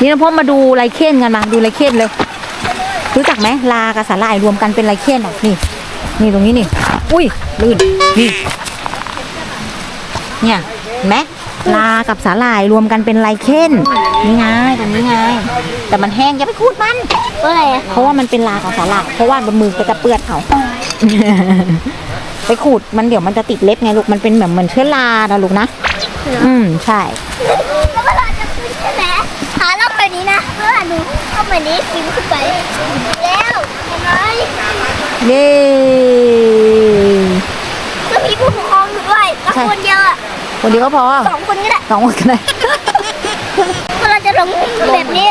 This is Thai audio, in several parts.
นี่น้องพบมาดูไรเคนกันมาดูไรเคนเลย รู้จักไหมลากับสาหร่ายรวมกันเป็นไรเคนอะนี่ นี่ตรงนี้นี่ อุ้ยลื่นนี่เนี่ยเห็นไหมลากับสาหร่ายรวมกันเป็นไรเคนนี่ไงตรงนี้ไงแต่มันแห้งอย่าไปคูดมันเมื่อไหร่อะเพราะว่ามันเป็นลาของสาหร่ายเพราะว่าบนมือก็จะเปื้อนเอาไปขูดมันเดี๋ยวมันจะติดเล็บไงลูกมันเป็นแบบเหมือนเชื้อรานะลูกนะ อืมใช่ นี้นะเมื่อดูเข้าแบบนี้ฟิวขึ้นไปแล้วเห็นไหมเย้แล้วมีผู้ปกครองอยู่ด้วยแล้วคนเดียวอะคนเดียวก็พอสองคนก็ได้สองคนก็ได้เวลาจะลงแบบนี้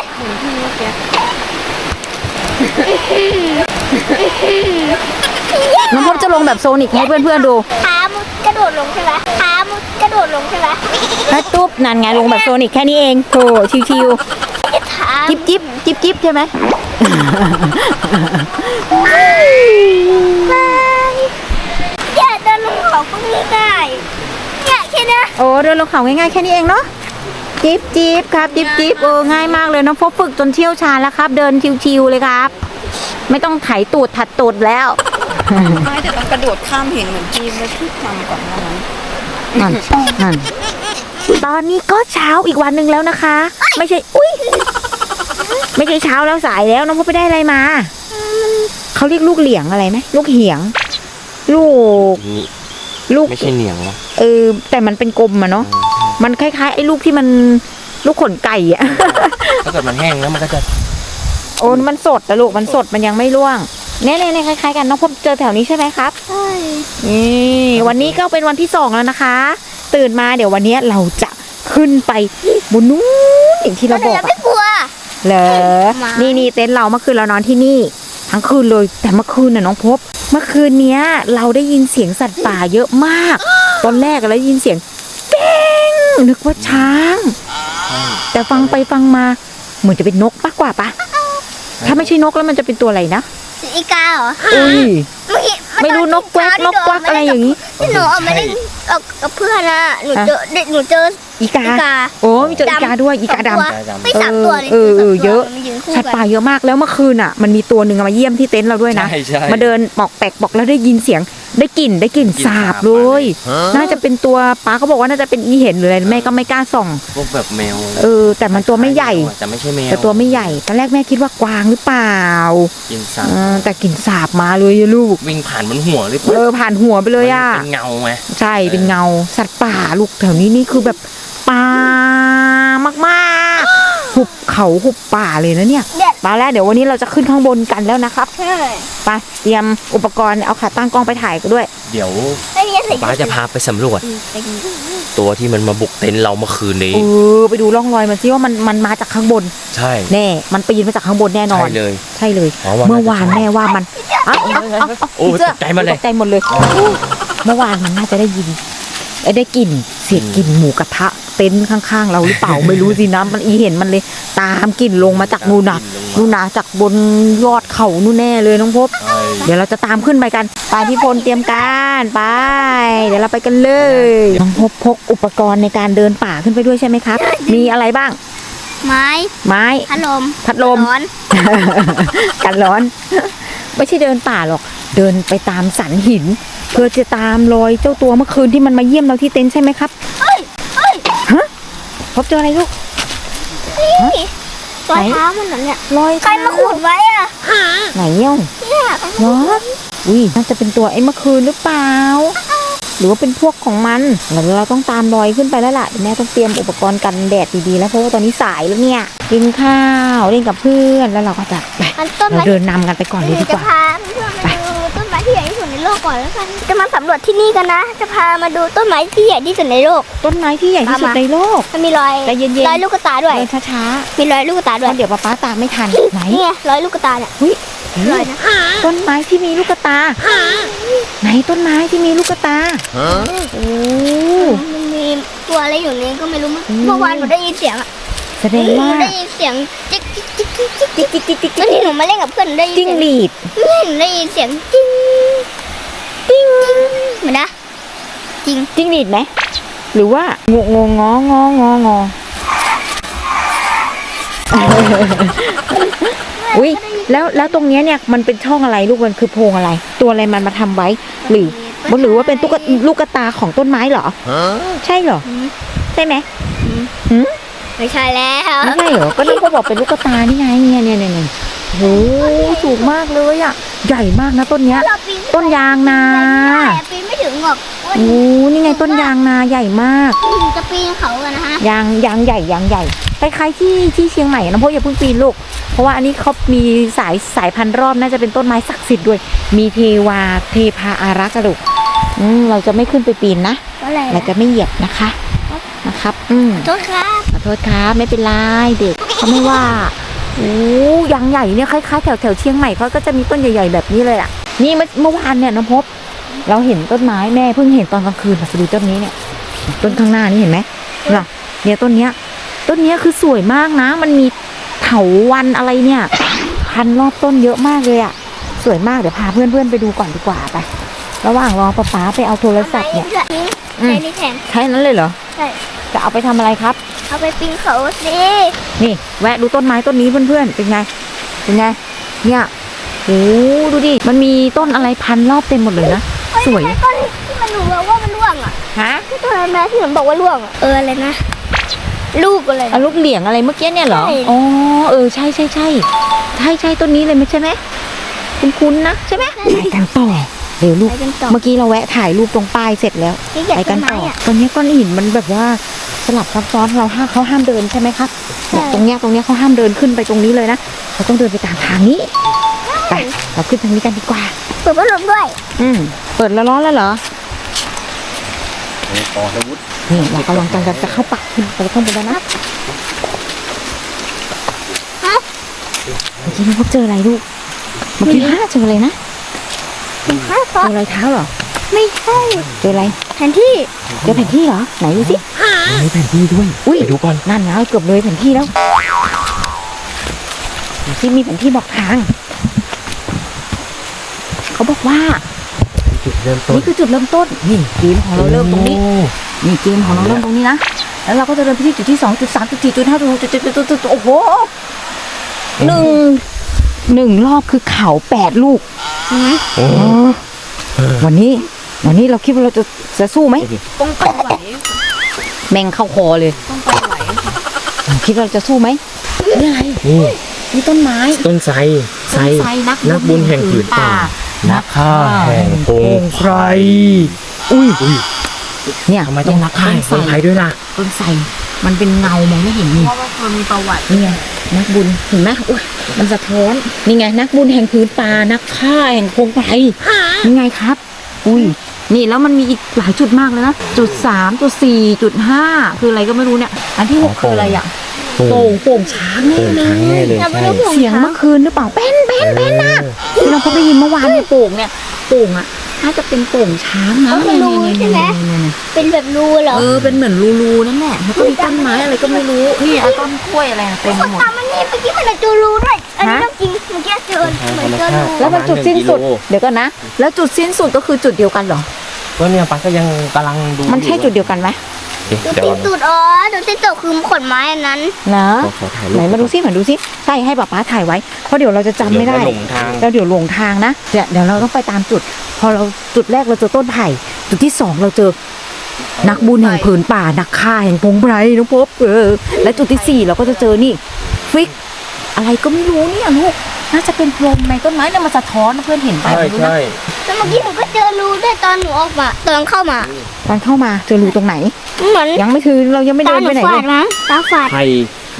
น้องพบจะลงแบบโซนิกให้เพื่อนๆดูขามุดกระโดดลงใช่ไหมขามุดกระโดดลงใช่ไหมแล้วตุ๊บนั่นไงลงแบบโซนิกแค่นี้เองโถชิวขาๆ จิ๊บจิ๊บจิ๊บจิ๊บใช่ไหมไปอย่าเดินลงเขาก็ง่ายๆเนี่ยแค่เนี้ยโอ้เดินลงเขาง่ายๆแค่นี้เองเนาะจิ๊บจิ๊บครับจิ๊บจิ๊บเออง่ายมากเลยน้องพบฝึกจนเชี่ยวชาญแล้วครับ เดินชิวๆเลยครับ ไม่ต้องไถตูดถัดตูดแล้วไม่แต่ต้องกระโดดข้ามหินเหมือนทีมแล้วที่ทำก่อนหนานั้นนั่นนั่นตอนนี้ก็เช้าอีกวันหนึ่งแล้วนะคะ ไม่ใช่ อุ้ย ไม่ใช่เช้าแล้วสายแล้วน้องพบไปได้อะไรมา เขาเรียกลูกเหลียงอะไรไหมลูกเหียง ลูก นี่ลูก ไม่ใช่เหนียงนะเออ แต่มันเป็นกลมอะเนาะมันคล้ายๆไอ้ลูกที่มันลูกขนไก่อะถ้าเกิดมันแห้งแล้วมันก็จะโอ้มันสดอะลูกมันสดมันยังไม่ร่วงเนี่ยเนี่ยเนี่ยคล้ายๆกันน้องพบเจอแถวนี้ใช่ไหมครับใช่นี่วันนี้ก็เป็นวันที่สองแล้วนะคะ ตื่นมาเดี๋ยววันนี้เราจะขึ้นไปบนนู้นอย่างที่เราบอกแต่อะไม่กลัว เหรอมานี่นี่เต็นท์เราเมื่อคืนเรานอนที่นี่ ทั้งคืนเลย แต่เมื่อคืนน่ะน้องพบ เมื่อคืนเนี้ย เราได้ยินเสียงสัตว์ป่าเยอะมาก ตอนแรกเราได้ยินเสียงเป้งนึกว่าช้าง แต่ฟังไปฟังมา เหมือนจะเป็นนกมากกว่าปะถ้าไม่ใช่นกแล้วมันจะเป็นตัวอะไรนะอีกาเหรออุ้ยเมื่อกี้ ไม่รู้นกแวกนกกวักอะไรอย่างนี้ ที่หนูเอามาเล่นกับกับเพื่อนอะหนูเจอเด็กหนูเจอ อีกา อีกาโอ้มีเจออีกาด้วย อีกาดำสงตัวไม่สามตัวเลยเออเออเยอะมันยืนคู่สัตว์กันป่าเยอะมากแล้วเมื่อคืนอะ มันมีตัวหนึ่งอะมาเยี่ยมที่เต็นท์เราด้วยนะ ใช่ใช่ มาเดินบอกแปลกบอกแล้วได้ยินเสียงได้กลิ่นได้กลิ่นกลิ่นสาบสาบเลยฮะน่าจะเป็นตัวป้าเขาบอกว่าน่าจะเป็นอีเห็นหรืออะไรแม่ก็ไม่กล้าส่อง พวกแบบแมวเออ แต่มันตัวไม่ใหญ่ แต่ไม่ใช่แมวแต่ตัวไม่ใหญ่ตอนแรกแม่คิดว่ากวางหรือเปล่ากินสัตเอว์อแต่กลิ่นสาบมาเลยอะลูกวิ่งผ่านบนหัวเลยเออผ่านหัวไปเลยอะมันเป็นเงาไงใช่เป็นเงา สัตว์ป่าลูกแถวนี้นี่คือแบบป่ามากๆหุบเขาหุบป่าเลยนะเนี่ยเนี่ยมาแล้วเดี๋ยววันนี้เราจะขึ้นข้างบนกันแล้วนะครับใช่ไปเตรียมอุปกรณ์เอาขาตั้งกล้องไปถ่ายกันด้วย เดี๋ยวไม่มีอะไรป้าจะพาไปสำรวจ ตัวที่มันมาบุกเต็นท์เราเมื่อคืนนี้เออไปดูร่องรอยมันซิว่ามันมันมาจากข้างบน ใช่แน่ มันปีนมาจากข้างบนแน่นอใช่นเลยใช่เลยอ๋อวันเมื่อวานแม่ว่ามัน เอ้าเอ้าเอ้าเอ้าโอ้เสื้ตกใจหมดเลย ตกใจหมดเลยเมื่อวานมันน่าจะได้ยินเอ้ยได้กลิ่นเสียงกลิ่นหมูกระทะเต็นท์ข้างๆ เราหรือเปล่า ไม่รู้สินะมันอีเห็นมันเลย ตามกลิ่นลงมาจากนู่นน่ะนู่นน่ะจากบนยอดเขานู่นแน่เลยน้องพบใช่เดี๋ยวเราจะตามขึ้นไปกันไปพี่พลเตรียมการไป เดี๋ยวเราไปกันเลยน้องพบพกอุปกรณ์ในการเดินป่าขึ้นไปด้วยใช่ไหมครับ มีอะไรบ้าง ไม้ไม้ พัดลมพัดลม ร้อน กันร้อน ไม่ใช่เดินป่าหรอก เดินไปตามสันหิน เพื่อจะตามรอยเจ้าตัวเมื่อคืนที่มันมาเยี่ยมเราที่เต็นท์ใช่ไหมครับเฮ้ยเฮ้ยพบเจออะไรลูก นี่รอยเท้ามันเหรอเนี่ย รอยใครมาขูดไว้อะไหนเยี่ยวเนี่ยเหรออุ้ยน่าจะเป็นตัวไอ้เมื่อคืนหรือเปล่า หรือว่าเป็นพวกของมันเราเราต้องตามรอยขึ้นไปแล้วล่ะเดี๋ยวแม่ต้องเตรียมอุปกรณ์กันแดดดีๆแล้วเพราะว่าตอนนี้สายแล้วเนี่ยกินข้าวเล่นกับเพื่อนแล้วเราก็จะไปมันต้นเราไม้เดินนำกันไปก่อนเลยดีกจะว่าพาเพื่อนมาดูต้นไม้ที่ใหญ่ที่สุดในโลกก่อนแล้วกันจะมาสำรวจที่นี่กันนะ จะพามาดูต้นไม้ที่ใหญ่ที่สุดในโลก ต้นไม้ที่ใหญ่ที่สุดตามมาในโลก มันมีรอยใจเย็นๆรอยลูกกระตาด้วยเดินช้ามีรอยลูกกระตาๆด้วยเพราะเดี๋ยวป๊าป๊าตามไม่ทันไหนนี่ไงรอยลูกกระตาเนี่ย หุ้ยรอยนะต้นไม้ที่มีลูกกระตา ไหนต้นไม้ที่มีลูกกระตาโอ้มันมีตัวอะไรอยู่ในนี้ก็ไม่รู้เมื่ออืมเมื่อวานหนูได้ยินเสียงอะแสดงหนูว่าได้ยินเสียงจิ๊กจิ๊กจิ๊กจิ๊กจิ๊กติ๊กติ๊กติ๊กติ๊กตอนที่หนูมาเล่นกับเพื่อนหนูได้ยินจิ้งเสียงหรีดไม่หนูได้ยินเสียงจิ้งจิ้งเหมือนนะจริงจิ้งหรีดไหมหรือว่างงงงองององ ออุ้ยแล้วแล้วตรงเนี้ยเนี่ยมันเป็นช่องอะไรลูกมันคือโพรงอะไร ตัวอะไรมันมาทำไว้ หรือหรือว่าเป็นตุ๊กตาลูกกระตาของต้นไม้เหรอ ใช่เหรอ ใช่ไหมไม่ใช่แล้วไม่ใช่เหรอ ก็น้องก็บอกเป็นลูกกระตานี่ไงเนี่ยเนี่ยเนี่ยเนี่ยโหสูงมากเลยอะ ใหญ่มากนะต้นเนี้ยเราปีนต้นยางนาปีนไม่ถึงหรอกโอ้นี่ไงต้นยางนาใหญ่มากถึงจะปีนเขากันนะฮะยางยางใหญ่ยางใหญ่คล้ายๆที่ที่เชียงใหม่นะเพราะอย่าเพิ่งปีนลูกเพ ราะว่าอันนี้เขามีสายสายพันธุ์รอบน่าจะเป็นต้นไม้ศักดิ์สิทธิ์ด้วย มีเทวาเทพาอารักษ์กระดูกอืมเราจะไม่ขึ้นไปปีนนะก็เลยเราจะไม่เหยียบนะคะนะครับ อืมโทษครับขอโทษครับไม่เป็นไรเด็กเขาไม่ว่าโอ้ยางใหญ่เนี่ยคล้ายๆแถวแถวเชียงใหม่เขาก็จะมีต้นใหญ่ ๆ แบบนี้เลยอะ นี่เมื่อเมื่อวานเนี่ยน้องพบ เราเห็นต้นไม้แม่เพิ่งเห็นตอนกลางคืนมาดูต้นนี้เนี่ย ต้นข้างหน้านี่เห็นไหมน่ะเนี่ยต้นเนี้ย ต้นเนี้ยคือสวยมากนะ มันมีเถาวันอะไรเนี่ยพันรอบต้นเยอะมากเลยอะสวยมากเดี๋ยวพาเพื่อนๆไปดูก่อนดีกว่าไประหว่างรอป๊าป๊าไปเอาโทรศัพท์เนี่ยทิ้งอืมใช้นี่แทนใช้นั้นเลยเหรอใช่จะเอาไปทำอะไรครับ เอาไปปีนเขาสินี่ แวะดูต้นไม้ต้นนี้เพื่อนๆเป็นไงเป็นไงเนี่ยโอ้ดูดิมันมีต้นอะไรพันรอบเต็มหมดเลยนะสวยเฮ้ต้นที่มันหนูบอกว่ามันร่วงอะฮะที่ต้นอะไรนะที่ผมบอกว่าร่วงอะเอออะไรนะ ลูกอะไรเอาลูกเหลียงอะไรเมื่อกี้เนี่ยเหรอ ใช่ อ๋อ เออ ใช่ใช่ใช่ใช่ใช่ต้นนี้เลยไม่ใช่ไหมคุณคุณนะใช่ไหมไปกันต่อเดี๋ยวลูก ไปกันต่อ เมื่อกี้เราแวะถ่ายรูปตรงป้ายเสร็จแล้ว ที่เหยียบไปต้กันนไม้ต่ออะตรงนี้ก้อนหินมันแบบว่าสลับซับซ้อนเราห้ามเขาห้ามเดินใช่ไหมครับเนี่ยใช่ตรงเนี้ยตรงเนี้ยเขาห้ามเดินขึ้นไปตรงนี้เลยนะ เราต้องเดินไปตามทางนี้ ไป เราขึ้นทางนี้กันดีกว่า เปิดพัดลมด้วย อืม เปิดแล้วร้อนแล้วเหรอต่ออาวุธ นี่เรากำลังจะจะเข้าปักขึ้นไปข้างบนแล้วนะฮะเมื่อกี้น้องพบเจออะไรลูกเมื่อกี้ฮะเจออะไรนะฮะเจออะไรเท้าเหรอ ไม่ใช่เจออะไรแผนที่เจอแผนที่เหรอไหนดูสิมีแผนที่ด้วยอุ้ยไปดูก่อนนั่นนะเกือบเลยแผนที่แล้วที่มีแผนที่บอกทาง เขาบอกว่าจุดเริ่มต้นนี่คือจุดเริ่มต้นนี่เกมของเราเริ่มตรงนี้โอ้ นี่เกมของเราเริ่มตรงนี้นะ แล้วเราก็จะเดินไปที่จุดที่สองจุดสามจุดสี่จุดห้าจุดหกจุดเจ็ดจุดแปดจุดโอ้โหหนึ่งหนึ่งรอบคือเขาแปดลูกโอ้อ๋อวันนี้ วันนี้เราคิดว่าเราจะจะสู้ไหมต้องไปไหวแมงเข้าคอเลยต้องไปไหวคิดว่าเราจะสู้ไหมนี่อะไรนี่นี่ต้นไม้ ต้นไทรไทรต้นไทรนักนักบุญแห่งผืนป่านักฆ่าแห่งพงไพรอุ้ยอุ้ย เนี่ยทำไมต้องนักฆ่าแห่งพต้งนไพไทรรด้วยล่ะต้นไทรมันเป็นเงามองไม่เห็นนี่เพราะว่ามันมีประวัตินี่ไงนักบุญเห็นไหมอุ้ยมันสะท้อนนี่ไง นักบุญแห่งพื้นป่านักฆ่าแห่งพงไพรนี่ไงครับ อุ้ยนี่แล้วมันมีอีกหลายจุดมากเลยนะจุดสามจุดสี่จุดห้าคืออะไรก็ไม่รู้เนี่ย อันที่หกคืออะไรอะโป่โป่งงโป่งช้างแน่โป่งเลช้างแน่ยเลยเราไม่ใช่รู้ผมเสียงเมื่อคืนหรือเปล่าเป็นเป็นเป็นนะที่เราพบได้ยินเมื่อวานเนี่ยโป่งเนี่ยโป่งอะ น่าจะเป็นโป่งช้างนะก็คือรูใช่ไหมเนี่ยๆๆๆเป็นแบบรูเหรอ เออ เป็นเหมือนรูๆนั่นแหละ แล้วก็มีต้นไม้อะไรก็ไม่รู้ นี่อะต้นกล้วยอะไรอะเต็มไปหมดตามมันนี่เมื่อกี้มันเจอรูด้วย อันนี้ฮะต้องจริง เมื่อกี้เจอเหมือนเจอรูแล้วมันจุดสิ้นสุด เดี๋ยวก่อนนะ แล้วจุดสิ้นสุดก็คือจุดเดียวกันเหรอก็เนี่ยปักก็ยังกำลังดู มันใช่จุดเดียวกันไหม เดี๋ยวจุดเดี๋ยวสิ้นสุดอ๋อจุดสิ้นสุดคือขนไม้อันนั้น นะขอขอถ่ายรูปไหนมาดูซิมาดูซิใช่ให้ป๊าป๊าถ่ายไว้เพราะเดี๋ยวเราจะจำไม่ได้ เยวเราหลงทาง แล้วเดี๋ยวหลงทางนะเดี๋ยวเดี๋ยวเราต้องไปตามจุด พอเราจุดแรกเราเจอต้นไผ่จุดที่สองเราเจอ นักบุญแห่งผืนป่า นักฆ่าแห่งพงไพรน้องพบเออและจุดที่สี่เราก็จะเจอนี่ฟิก อะไรก็ไม่รู้เนี่ยลูก น่าจะเป็นพรมในต้นไม้เนี่ยมันสะท้อนนะเพื่อนเห็นไปใช่ไม่รู้นะใช่แล้วเมื่อกี้หนูก็เจอรูด้วยตอนหนูออกมาตอนเข้ามาตอนเข้ามาเจอรูตรงไหน เหมือนยังไม่ถึงเรายังไม่ตาเดินหนูไปไหนฝาเลดยมั้งตาฝาดไผ่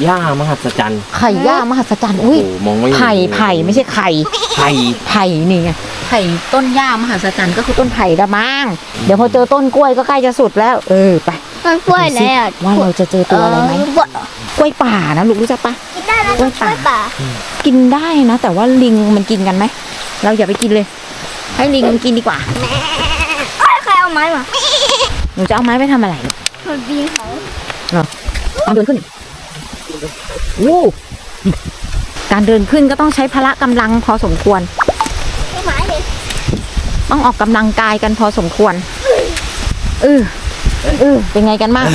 ย่ามหัศจรรย์ไข่ย่ามหัศจรรย์โอ้อุ้ยโหมองไม่เห็นไผ่ไผ่ไม่ใช่ไข่ไผ่ไผ่นี่ไงไผ่ต้นย่ามหัศจรรย์ก็คือต้นไผ่ละมั้งเดี๋ยวพอเจอต้นกล้วยก็ใกล้จะสุดแล้ว เออไปต้นกล้วยแล้วว่าเราจะเจอตัวอะไรไหมเกล้วยกล้วยป่านะลูกรู้จักปะกิน ได้นะกล้วยกล้วยป่าป่า กินได้นะ แต่ว่าลิงมันกินกันไหม เราอย่าไปกินเลย ให้ลิงมันกินดีกว่าเอ้ยใครเอาไม้มาหนูจะเอาไม้ไปทำอะไรมันปีนเขาเอาเดินขึ้นโอ้การเดินขึ้นก็ต้องใช้พละกำลังพอสมควร ไม่ไม้เลยต้องออกกำลังกายกันพอสมควรเออเออเป็นไงกันบ้าง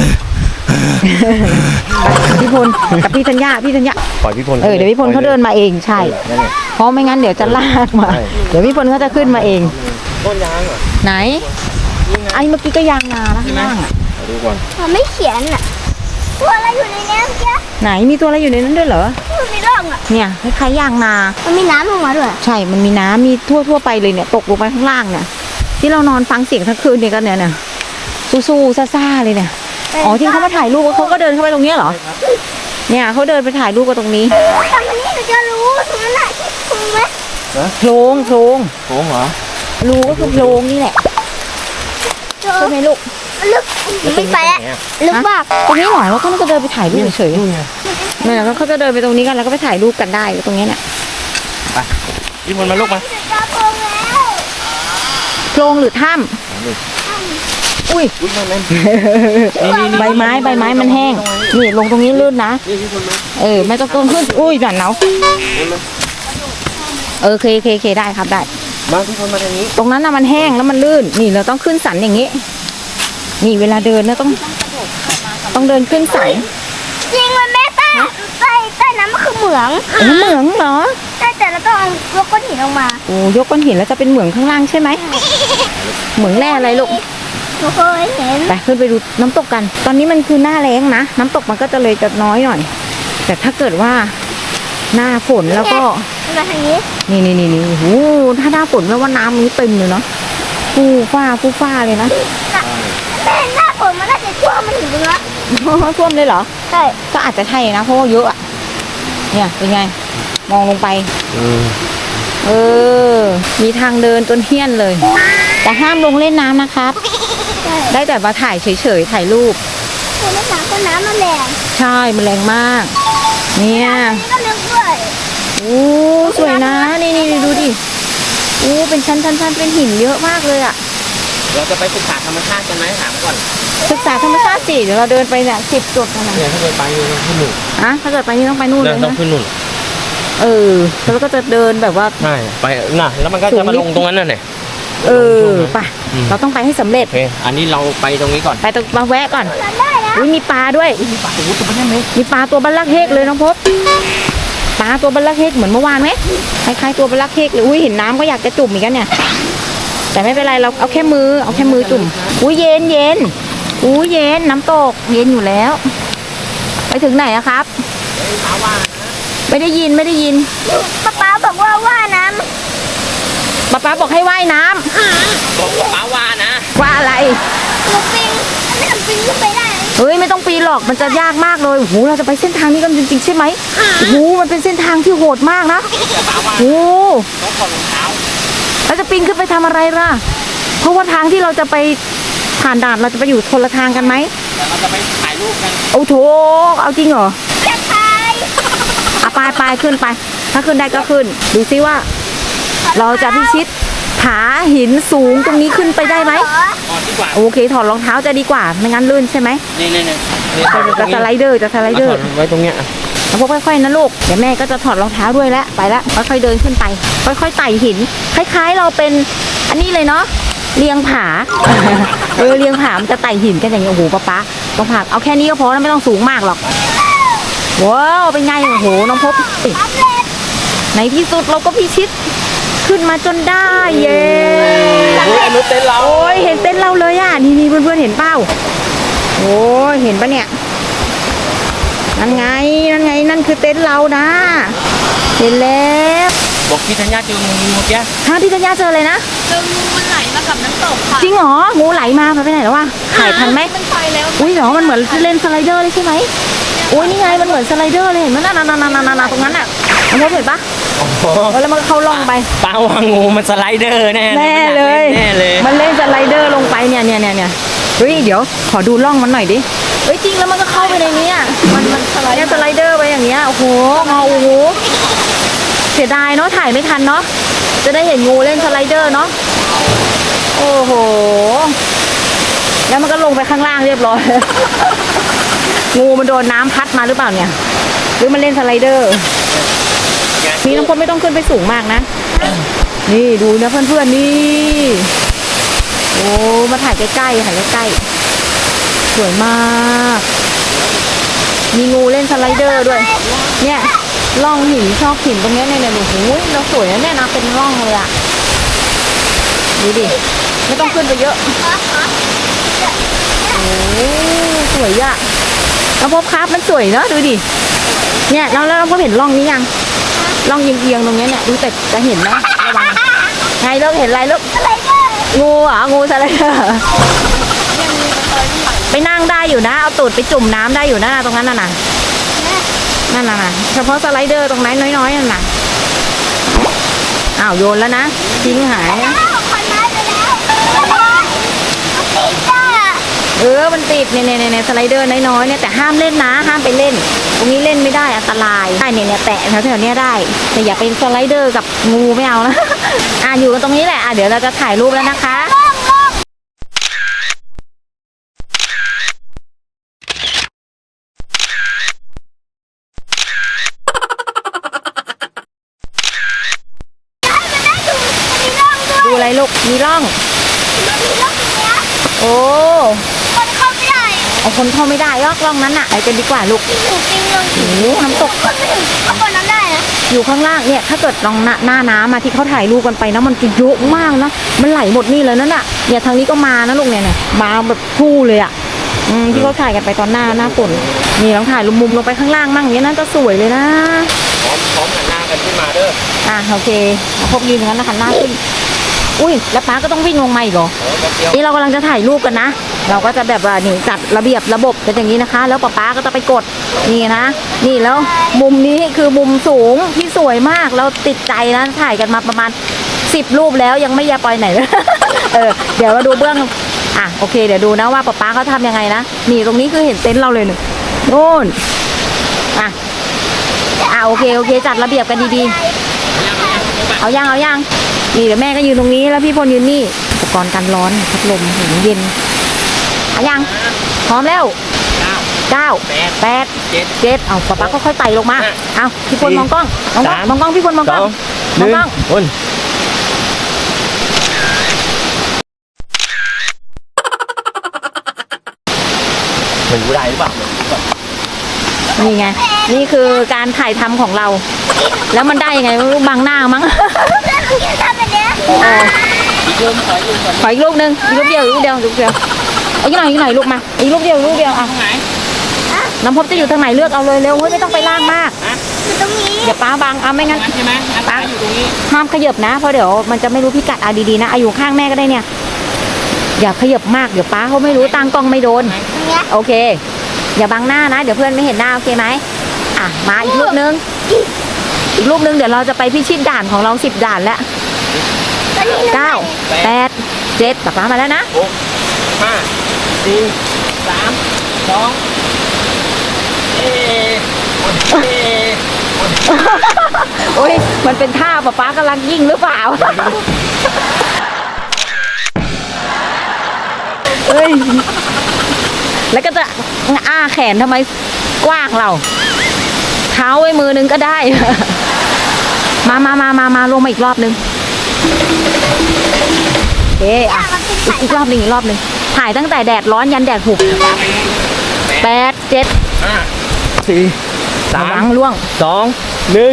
ไปพี่พลกับพี่ธัญญาพี่ธัญญา ปล่อยพี่พลเออเดี๋ยวพี่พลเขาเดินมาเองใช่ นั่นแหละ เพราะไม่งั้นเดี๋ยวจะลากมา ใช่ เดี๋ยวพี่พลเขาจะขึ้นมาเอง ต้นยางเหรอไหน ไอ้เมื่อกี้ก็ยางนานะข้างล่างอะเอาดูก่อนมันไม่เขียนอะตัวอะไรอยู่ในนี้เมื่อกี้ไหนมีตัวอะไรอยู่ในนั้นด้วยเหรอ มันมีร่องอะ เนี่ยคล้ายๆยางนา มันมีน้ำลงมาด้วยใช่ มันมีน้ำมีทั่วทั่วๆไปเลยเนี่ย ตกลงไปข้างล่างเนี่ย ที่เรานอนฟังเสียงทั้งคืนเนี่ยกันเนี่ยเนี่ยสู้ๆซ่าๆเลยเนี่ย อ๋อที่เขามาถ่ายรูปเขาก็เดินเข้าไปตรงเนี้ยเหรอ เนี่ยเขาเดินไปถ่ายรูปกันตรงนี้ทำอันนี้หนูจะรู้ตรงนั้นแหละที่คุณไหมโพรงโพรงโค้งเหรอรูก็คือโพรงนี่แหละเจอใช่ไหมลูกลึกไม่ไปแล้วลึกมากตรงนี้หน่อยแล้วก็มันก็เดินไปถ่ายรูปเฉยๆเนี่ยแล้วเขาจะเดินไปตรงนี้กันแล้วก็ไปถ่ายรูปกันได้ตรงเนี้ยเนี่ยพี่พลมาลูกมาจะโกงแล้วโพรงหรือถ้ำ อุ้ยอุ้ยนั่นนั่นใบไม้ใบไม้มันแห้ง นี่ลงตรงนี้ลื่นนะ นี่พี่พลมาเออไม่ต้องต้นขึ้น อุ้ยหนาวหนาวเออเคเคเคได้ครับได้มาพี่พลมาทางนี้ ตรงนั้นน่ะมันแห้งแล้วมันลื่น นี่เราต้องขึ้นสันอย่างนี้ นี่เวลาเดินนะต้อง ต้องเดินขึ้นสันจริงมันแม่ใต้ใต้ใต้น้ำมันคือเหมืองโอ้เหมืองเหรอใต้แต่เราต้องเอายกก้อนหินลงมา โอ้ยกก้อนหินแล้วจะเป็นเหมืองข้างล่างใช่ไหมเหมืองแร่อะไรลูก หนูเคยเห็นไปขึ้นไปดูน้ำตกกัน ตอนนี้มันคือหน้าแล้งนะ น้ำตกมันก็จะเลยจะน้อยหน่อย แต่ถ้าเกิดว่าหน้าฝนแล้วก็มาทางนี้ นี่นี่นี่นี่โอ้โหถ้าหน้าฝนแปลว่าน้ำนี้เต็มเลยเนาะฟูฟ้าฟูฟ้าเลยนะแม่หน้าฝนมันน่าจะท่วมมันถึงตรงนั้นท่วมเลยเหรอ ใช่ ก็อาจจะใช่นะเพราะว่าเยอะอะเนี่ยเป็นไง มองลงไปอืมเออ มีทางเดินจนเฮี้ยนเลย แต่ห้ามลงเล่นน้ำนะครับใช่ ได้แต่มาถ่ายเฉยๆถ่ายรูปคือน้ำหนักก็น้ำมันแรงใช่มันแรงมาก เนี่ยนี่ก็ลึกด้วยโอ้สวยนะนี่นี่นี่ดูดิโอ้เป็นชั้นชั้นชั้นเป็นหินเยอะมากเลยอะเราจะไปศึกษาธรรมชาติกันไหมถามก่อน ศึกษาธรรมชาติสิเดี๋ยวเราเดินไปเนี่ยสิบจุดนะนะเนี่ยถ้าเกิดไปเราต้องขึ้นหนึ่งอะถ้าเกิดไปนี่ต้องไปนู่นเลเรายต้องนะขึ้นนู่นเออแล้วก็จะเดินแบบว่าใช่ไปน่ะแล้วมันก็สูจะงมานิดลงตรงนั้นน่ะเนี่ย เออไปอืมเราต้องไปให้สำเร็จ โอเค อันนี้เราไปตรงนี้ก่อน ไปตรงมาแวะก่อนจำได้นะอุ้ยมีปลาด้วย มีปลาตัวตัวนี้ไหมมีปลาตัวบัลลักเฮกเลยน้องพบปลาตัวบัลลักเฮกเหมือนเมื่อวานไหมคล้ายๆตัวบัลลักเฮกเลยอุ้ยเห็นน้ำก็อยากจะจุ่มอีกแล้วเนี่ย แต่ไม่เป็นไรเราเอาแค่มือเอาแค่มือจุ่มอุ้ยเย็นเย็นอุ้ยเย็นน้ำตกเย็นอยู่แล้ว ไปถึงไหนอะครับ ไม่ได้ยินไม่ได้ยิน ป๊าป๊าบอกว่าว่าน้ ป๊าป๊าบอกให้ว่ายน้ำบอกป้าว่านะ ว่าอะไรำหนูปิงอันนี้หนูปิงขึ้นไปได้นะเฮ้ยไม่ต้องปีนหรอกมันจะยากมากเลยโอ้โหเราจะไปเส้นทางนี้กันจริงๆใช่ไหมโอ้โหมันเป็นเส้นทางที่โหดมากนะป้าว่าโอ้โห ต้องถอดรองเท้าเราจะปีนขึ้นไปทำอะไรล่ะ เพราะว่าทางที่เราจะไปผ่านด่านเราจะไปอยู่คนละทางกันไหมเดี๋ยวเราจะไปถ่ายรูปกันโอ้โถเอาจริงเหรอจะตาย อะไปไปขึ้นไป ถ้าขึ้นได้ก็ขึ้น ดูซิว่า เราจะพิชิตผาหินสูงตรงนี้ขึ้นไปได้ไหมก่อนดีกว่าโอเค ถอดรองเท้าจะดีกว่า ไม่งั้นลื่นใช่ไหมนี่นี่นี่จะจะสไลเดอร์จะสไลเดอร์ไว้ตรงเนี้ยแล้วพวกค่อยๆนะลูก เดี๋ยวแม่ก็จะถอดรองเท้าด้วยแล้วไปแล้วค่อยๆเดินขึ้นไป ค่อยๆไต่หิน คล้ายๆเราเป็นอันนี้เลยเนาะเลียงผา เออเลียงผามันจะไต่หินกันอย่างเงี้ยโอ้โหป๊าป๊าต้องผาเอาแค่นี้ก็พอแล้วไม่ต้องสูงมากหรอกว้าวเป็นไงโอ้โหน้องพบในที่สุดเราก็พิชิต ขึ้นมาจนได้เย้โอ้ยอนุเต้นเราโอ้ยเห็นเต้นเราเลยอะนี่นี่เพื่อนๆเห็นเปล่าโอ้ยเห็นปะเนี่ยนั่นไงนั่นไงนั่นคือเต็นท์เรานะ เห็นแล้วบอกพี่ธัญญาเจองูเมื่อกี้ทางที่ธัญญาเจอเลยนะเจองูมันไหลมากับน้ำตกค่ะจริงเหรองูไหลมาไปไหนแล้ววะถ่ายทันไหมมันไปแล้วอุ้ยเหรอมันเหมือนเล่นสไลเดอร์เลยใช่ไหมโอ้ยนี่ไงมันเหมือนสไลเดอร์เลยเห็นไหมนั่นนั่นนั่นนั่นนั่นตรงนั้นอะ มันพบเห็นปะเออแล้วมันก็เข้าล่องไป ป้าว่างูมันสไลเดอร์แน่แน่เลย แน่เลยมันเล่นสไลเดอร์ลงไปเนี่ยเนี่ยเนี่ยเนี่ยเฮ้ยเดี๋ยวขอดูล่องมันหน่อยดิ เฮ้ยจริงแล้วมันก็เข้าไปในนี้อะมันมันสไลด์สไลเดอร์ไปอย่างเงี้ย โอ้โหงอโอ้โห เสียดายเนาะถ่ายไม่ทันเนาะ จะได้เห็นงูเล่นสไลเดอร์เนาะ โอ้โห แล้วมันก็ลงไปข้างล่างเรียบร้อย งูมันโดนน้ำพัดมาหรือเปล่าเนี่ย หรือมันเล่นสไลเดอร์ นี่น้องพลไม่ต้องขึ้นไปสูงมากนะ นี่ดูนะเพื่อนๆนี่ โอ้มาถ่ายใกล้ๆถ่ายใกล้ๆสวยมาก มีงูเล่นสไลเดอร์ด้วย เนี่ยร่องหินชอบหินตรงนี้เนี่ยเนี่ยโอ้โหเราสวยนะเนี่ยนะเป็นร่องเลยอะดูดิไม่ต้องขึ้นไปเยอะโอ้สวยอะน้องพบครับมันสวยเนอะดูดิเนี่ยเราแล้วเราพบเห็นร่องนี้ยัง ร่องเอียงๆตรงเนี้ยเนี่ยดูแต่จะเห็นนะระวังไงลูกเห็นอะไรลูกงูเหรองูสไลเดอร์ไปนั่งได้อยู่นะ เอาตูดไปจุ่มน้ำได้อยู่นะตรงนั้นน่ะนะนั่นน่ะนะเฉพาะสไลเดอร์ตรงนั้นน้อยๆนั่นน่ะอ้าวโยนแล้วนะทิ้งหายเอาปีกจ้าเออมันติดเนี่ยเนี่ยเนี่ยสไลเดอร์น้อยๆเนี่ยแต่ห้ามเล่นนะ ห้ามไปเล่น ตรงนี้เล่นไม่ได้อันตรายใช่เนี่ยเนี่ยแตะแถวๆเนี้ยได้แต่อย่าเป็นสไลเดอร์กับงูไม่เอานะอะอยู่กันตรงนี้แหละอะเดี๋ยวเราจะถ่ายรูปแล้วนะคะมีร่องด้วยดูอะไรลูกมีร่องมันมีร่องอย่างเงี้ยโอ้ คนเข้าไม่ได้ เอาคนเข้าไม่ได้ยอกร่องนั้นน่ะไปกันดีกว่าลูกจริงจริงลงโอ้โหน้ำตก คนไม่ถึงข้างบนนั้นได้นะอยู่ข้างล่างเนี่ยถ้าเกิดลองหน้าหน้าน้ำมาที่เขาถ่ายรูปกันไปนะมันจะเยอะมากนะมันไหลหมดนี่เลยนั่นน่ะเนี่ยทางนี้ก็มานะลูกเนี่ยเนี่ยมาแบบพู่เลยอะอืมที่เขาถ่ายกันไปตอนหน้าหน้าฝนนี่ลองถ่ายมุมลงไปข้างล่างมั่งอย่างนี้น่าจะสวยเลยนะ พร้อมพร้อมหันหน้ากันขึ้นมาเด้ออะโอเคเอาพบยืนอย่างนั้นนะคะหน้าขึ้น อุ้ยแล้วป้าก็ต้องวิ่งลงมาอีกเหรอโอ้แป๊บเดียว นี่เรากำลังจะถ่ายรูปกันนะ เราก็จะแบบว่านี่จัดระเบียบระบบเป็นอย่างนี้นะคะ แล้วป๊าป๊าก็จะไปกดนี่นะ นี่แล้วมุมนี้คือมุมสูงที่สวยมากเราติดใจนะถ่ายกันมาประมาณสิบรูปแล้วยังไม่ยาปล่อยไหนเลยเออเดี๋ยวมาดูเบื้องอะโอเคเดี๋ยวดูนะว่าป๊าป๊าเขาทำยังไงนะนี่ตรงนี้คือเห็นเต็นท์เราเลยหนึ่งนู่นอะอะโอเคโอเค จัดระเบียบกันดีๆเอายังเอายังนี่เดี๋ยวแม่ก็ยืนตรงนี้แล้วพี่พลยืนนี่อุปกรณ์กันร้อนพัดลมหูเย็น อายังพร้อมแล้วเก้าเก้าแปดแปดเจ็ดเจ็ดเอาป๊าป๊าค่อยๆไต่ลงมาห้าเอาพี่พลสี่มองกล้องมองกล้องสามมองกล้องพี่พลมองสกล้อองงมหองนึ่งกล้องคนมันรู้ได้หรือเปล่านี่ไง นี่คือการถ่ายทำของเรา แล้วมันได้ยังไงไม่รู้บังหน้ามั้งเพื่อนเมื่อกี้ทำแบบเนี้ยเออขออีกลูกหนึ่งอีกลูกเดียวอีกลูกเดียวอีกลูกเดียว อีกหน่อยอีกหน่อยลูกมาอีกลูกเดียวอีกลูกเดียวอะน้ำพบจะอยู่ทางไหนเลือกเอาเลยเร็วเฮ้ยไม่ต้องไปล่างมากอยู่ตรงนี้เดี๋ยวป้าบังเอาไม่งั้นใช่ไหมป้าอยู่ตรงนี้ห้ามขยับนะเพราะเดี๋ยวมันจะไม่รู้พิกัดเอาดีๆนะเอาอยู่ข้างแม่ก็ได้เนี่ย อย่าขยับมากเดี๋ยวป้าเขาไม่รู้ตั้งกล้องไม่โดนตรงเนี้ยโอเค อย่าบังหน้านะ เดี๋ยวเพื่อนไม่เห็นหน้าโอเคไหมอะมาอีกลูกนึงอีกลูกนึงเดี๋ยวเราจะไปพิชิตด่านของเราสิบด่านแล้วตอนนี้เก้าแปดเจ็ดป้ามาแล้วนะ ห้าสี่สามสองเอเอโอ้ยมันเป็นท่าป้าป้ากำลังยิงหรือเปล่าเอ้ย แล้วก็จะอ้าแขนทำไมกว้างเรา เท้าไว้มือนึงก็ได้ มามามามามาลงมาอีกรอบนึงโอเอะอีกอีกรอบหนึ่งอีกรอบหนึ่ง ถ่ายตั้งแต่แดดร้อนยันแดดหุบแปดเจ็ดห้าสี่สาระวัมงล่วงสองหนึ่ง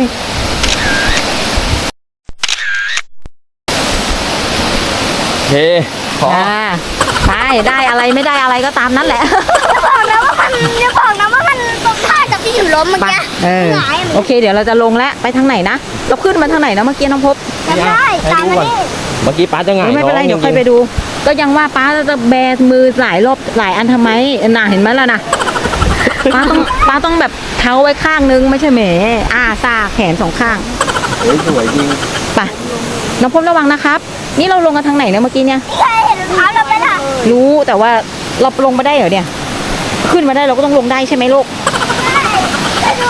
โอเคขออ่าได้ ได้อะไรไม่ได้อะไรก็ตามนั้นแหละบอกนะว่ามันอย่าบอกนะว่ามันตรงท่าจากที่อยู่ล้มเมื่อไปกี้เออหงายโอเค เดี๋ยวเราจะลงแล้ว ไปทางไหนนะ เราขึ้นมาทางไหนนะเมื่อกี้น้องพบจำได้ให้ตามดูมาก่อนนี่ เมื่อกี้ป้าจะหงายไม่เป็นไรน้องเดี๋ยวจค่อยงๆไปดู ก็ยังว่าป้าจะแบมือหลายรอบหลายอันทำไมน่ะเห็นไหมล่ะนะป้าต้องป้าต้องแบบเท้าไว้ข้างนึงไม่ใช่แหมอ่าซาแขนสองข้างเฮ้ยสวยจริงไปน้องพบระวังนะครับ นี่เราลงกันทางไหนเนี่ยเมื่อกี้เนี่ยใช่เห็นรองเท้าเราไหมล่ะรู้แต่ว่าเราลงมาได้เหรอเนี่ย ขึ้นมาได้เราก็ต้องลงได้ใช่ไหมลูก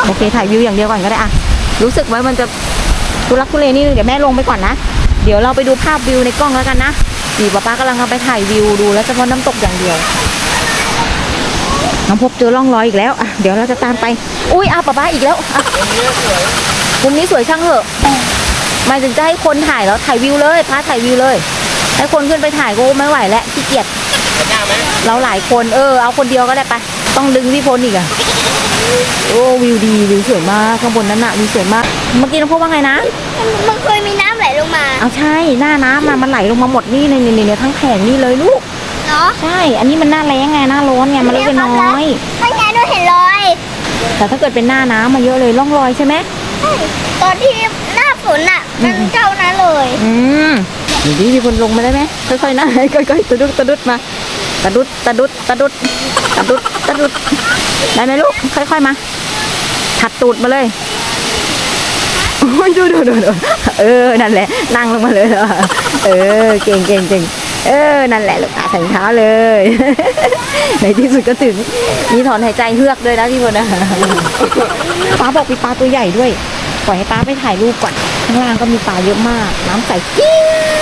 โอเคถ่ายวิวอย่างเดียวก่อนก็ได้อะรู้สึกไว้มันจะทุลักทุเลนี่เดี๋ยวแม่ลงไปก่อนนะ เดี๋ยวเราไปดูภาพวิวในกล้องแล้วกันนะนี่ป๊าป๊ากำลังเอาไปถ่ายวิวดูแล้วเฉพาะน้ำตกอย่างเดียว น้องพบเจอร่องรอยอีกแล้วอะเดี๋ยวเราจะตามไป อุ้ยอะป๊าป๊าอีกแล้วอะมุมนี้สวยช่างเหอะหมายถึงจะให้คนถ่ายแล้วถ่ายวิวเลยพาถ่ายวิวเลย ให้คนขึ้นไปถ่ายก็ไม่ไหวแล้วขี้เกียจเห็นหน้าไหมเราหลายคนเออเอาคนเดียวก็ได้ไป ต้องดึงพี่พลอีกอะ โอ้วิวดีวิวสวยมากข้างบนนั้นน่ะวิวสวยมาก เมื่อกี้น้องพบว่าไงนะมันเคยมีน้ำไหลลงมาเอาใช่หน้าน้ำน่ะมันไหลลงมาหมดนี่ในในในทั้งแผงนี่เลยลูกเนาะใช่ อันนี้มันหน้าแล้งไงหน้าร้อนไงมันเลยเป็นน้อยไม่ไงหนูเห็นรอยแต่ถ้าเกิดเป็นหน้าน้ำมาเยอะเลยร่องรอยใช่ไหมใช่ตอนที่หน้าฝนอะ มันเจ้านั้นเลย อืมดูดิมีคนลงมาได้ไหมค่อยๆนะค่อยๆตะดุดตะดุดมาตะดุดตะดุดตะดุดตะดุดตะดุด ได้ไหมลูก ค่อยๆมา ถัดตูดมาเลยโอ้ยดูดูดูดูเออ นั่นแหละ นั่งลงมาเลยเหรอเออ เก่งเก่งเก่งเออ นั่นแหละลูกอาใส่รองเท้าเลย ในที่สุดก็ถึง มีถอนหายใจเฮือกด้วยนะพี่พลนะป้าบอกมีปลาตัวใหญ่ด้วย ปล่อยให้ป้าไปถ่ายรูปก่อน ข้างล่างก็มีปลาเยอะมาก น้ำใสกิ้ง